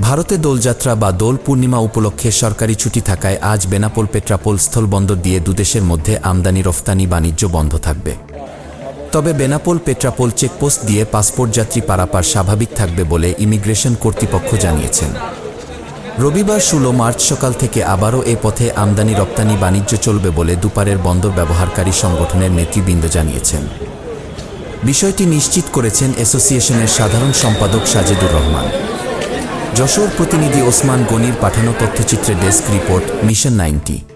ভারতে দোলযাত্রা বা দোল পূর্ণিমা উপলক্ষে সরকারি ছুটি থাকায় আজ বেনাপোল পেট্রাপোল স্থলবন্দর দিয়ে দুদেশের মধ্যে আমদানি, রফতানি, বাণিজ্য বন্ধ থাকবে। তবে বেনাপোল পেট্রাপোল চেকপোস্ট দিয়ে পাসপোর্ট যাত্রী পারাপার স্বাভাবিক থাকবে বলে ইমিগ্রেশন কর্তৃপক্ষ জানিয়েছেন। রবিবার ষোলো মার্চ সকাল থেকে আবারও এ পথে আমদানি রপ্তানি বাণিজ্য চলবে বলে দুপারের বন্দর ব্যবহারকারী সংগঠনের নেতৃবৃন্দ জানিয়েছেন। বিষয়টি নিশ্চিত করেছেন অ্যাসোসিয়েশনের সাধারণ সম্পাদক সাজেদুর রহমান। যশোর প্রতিনিধি ওসমান গনির পাঠানো তথ্যচিত্রে desk report, mission ninety.